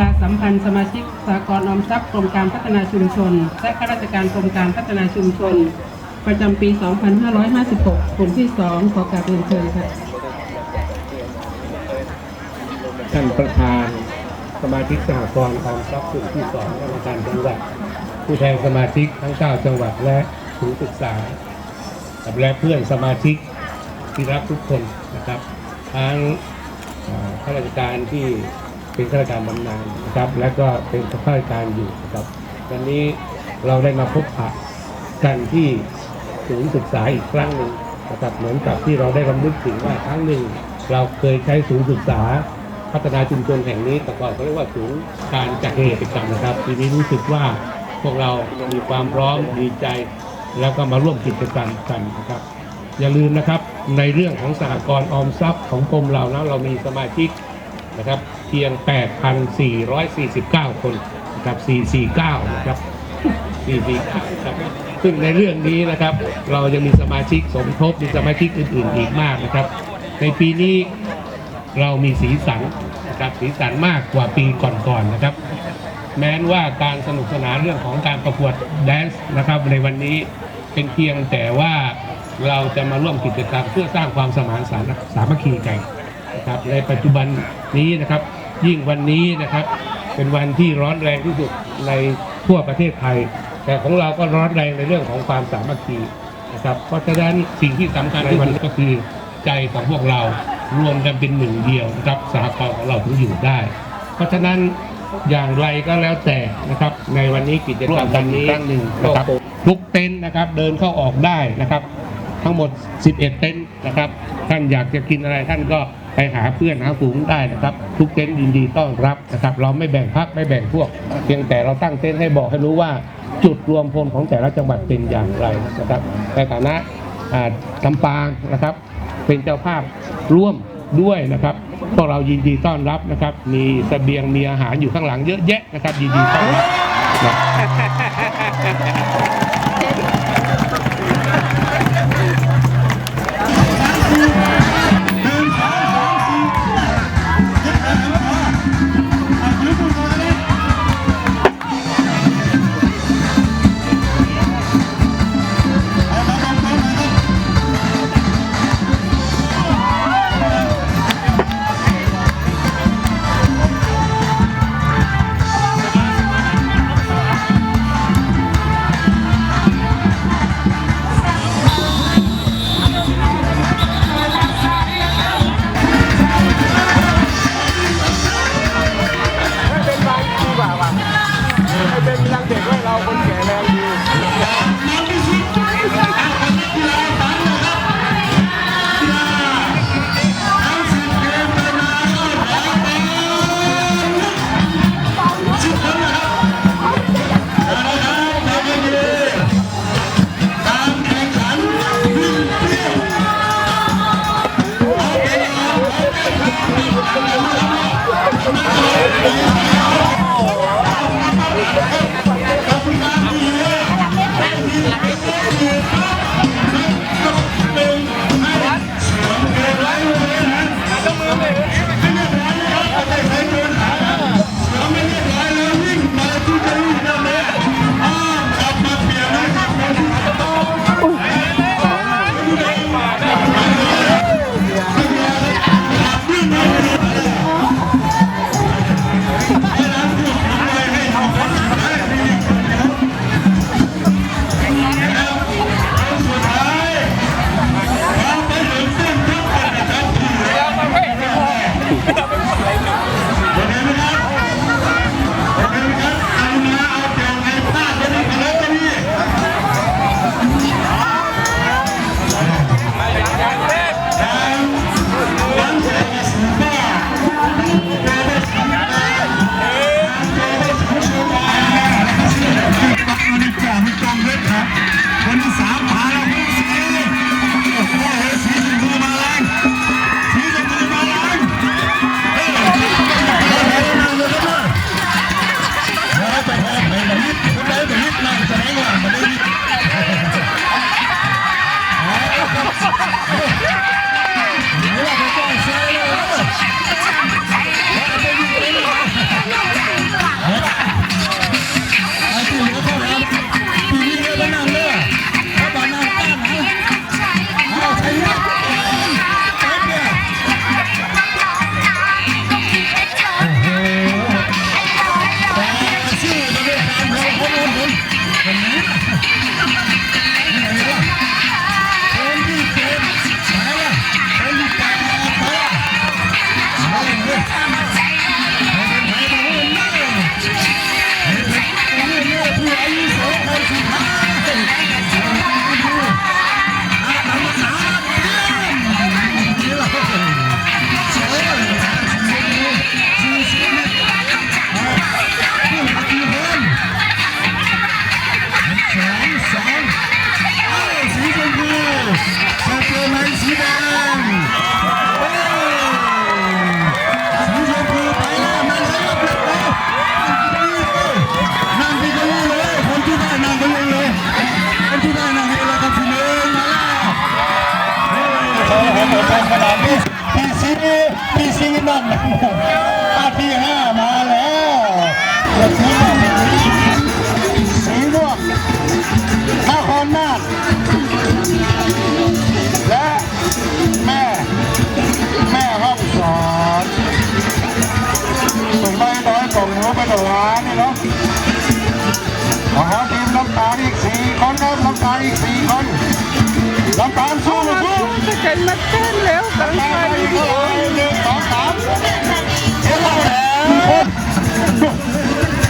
ฬาสัมพันธ์สมาชิกสากลออมทรัพย์กรมการพัฒนาชุมชน และข้าราชการกรมการพัฒนาชุมชน ประจำปี 2556 กลุ่มที่ 2 ขอกราบเรียนเชิญค่ะท่านประธานสมาชิกสหกรณ์ออมทรัพย์กลุ่มที่สองกรรมการจังหวัดผู้แทนสมาชิกทั้ง 9 จังหวัดและศูนย์ศึกษาและเพื่อนสมาชิกที่รักทุกคนนะครับ ทั้งข้าราชการที่ เป็นข้าราชการบำนาญนะครับ และก็เป็นข้าราชการอยู่นะครับ วันนี้เราได้มาพบปะกันที่ศูนย์ศึกษาอีกครั้งหนึ่งนะครับเหมือนกับที่เราได้รำลึกถึงว่าครั้งหนึ่ง เราเคยใช้ศูนย์ศึกษาพัฒนาชุมชนแห่งนี้แต่ก่อนเขาเรียกว่าศูนย์การจัดกิจกรรมนะครับทีนี้รู้สึกว่าพวกเรามีความพร้อมดีใจ แล้วก็มาร่วมกิจกรรมกันนะครับ อย่าลืมนะครับในเรื่องของสหกรณ์ออมทรัพย์ของกรมเรานะเรามีสมาชิกนะครับ เพียง 8,449 คนนะครับ 449 นะครับ449ครับซึ่งในเรื่องนี้นะครับ เรายังมีสมาชิกสมทบมีสมาชิกอื่นๆ อีกมากนะครับ ในปีนี้เรามีสีสันนะครับสีสันมากกว่าปีก่อนๆนะครับ แม้นว่าการสนุกสนานเรื่องของการประกวดแดนซ์นะครับ ในวันนี้เป็นเพียงแต่ว่าเราจะมาร่วมกิจกรรมเพื่อสร้างความสมานสามัคสามัคคีกันนะครับในปัจจุบันนี้นะครับ ยิ่งวันนี้นะครับ เป็นวันที่ร้อนแรงที่สุดในทั่วประเทศไทย แต่ของเราก็ร้อนแรงในเรื่องของความสามัคคีนะครับเพราะฉะนั้นสิ่งที่สำคัญในวันนี้ก็คือใจของพวกเรารวมกันเป็นหนึ่งเดียวนะครับสหกรณ์ของเราถึงอยู่ได้ เพราะฉะนั้นอย่างไรก็แล้วแต่นะครับ ในวันนี้กิจกรรมวันนี้ครั้งหนึ่งนะครับทุกเต็นท์นะครับเดินเข้าออกได้นะครับ ทั้งหมด 11 เต็นท์นะครับ ท่านอยากจะกินอะไรท่านก็ ไปหาเพื่อนหาฝูงได้นะครับ ทุกเต็นท์ยินดีต้อนรับนะครับ เราไม่แบ่งพักไม่แบ่งพวก เพียงแต่เราตั้งเต็นท์ให้บอกให้รู้ว่าจุดรวมพลของแต่ละจังหวัดเป็นอย่างไรนะครับในฐานะลำปางนะครับ เป็นเจ้าภาพร่วมด้วยนะครับพวกเรายินดีต้อนรับนะครับ มีเสบียงมีอาหารอยู่ข้างหลังเยอะแยะนะครับ ยินดีต้อนรับ เนอนป้าที่ห้ามาแล้วกระทิงสีม่วงนครนาถและแม่ แม่ห้องสอนส่งใบร้อยกล่งหนูไปถวานี่เนาะขอหาทีมน้ำตาลอีกสี่คนครับน้ำตาลอีกสี่คนน้ำตาลสู้ ก่งมาเต้นแล้วกันน้ำไปตดีหนึ่งสองสามเจ้าแล้ว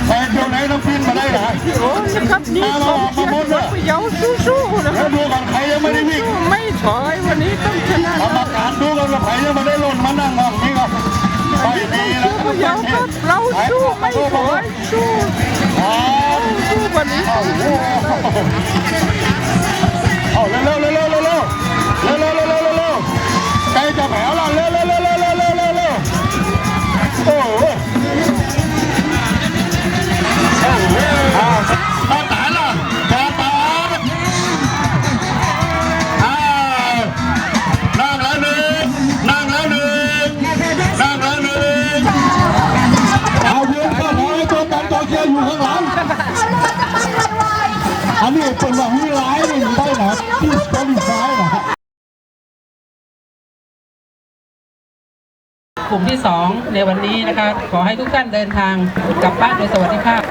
ไปเที่ยวไหนน้ำพินมาได้เหรอโอ้นะครับนี่ผมเชียร์พยาวสู้ๆนะครับดูกันใครยังไม่ได้วิ่งไม่ถอยวันนี้ต้องชนะกรรมการดูกันว่าใครยังไม่ได้ล่นมานั่งห้องนี้ก็ไปดีนะพยาวครับเราสู้ไม่ถอยสู้ครับสู้วันนี้เอาโอ้เอาเร็วเร็วเร็วเร็ว กลุ่มที่ 2 ในวันนี้นะคะขอให้ทุกท่านเดินทางกลับบ้านโดยสวัสดิภาพ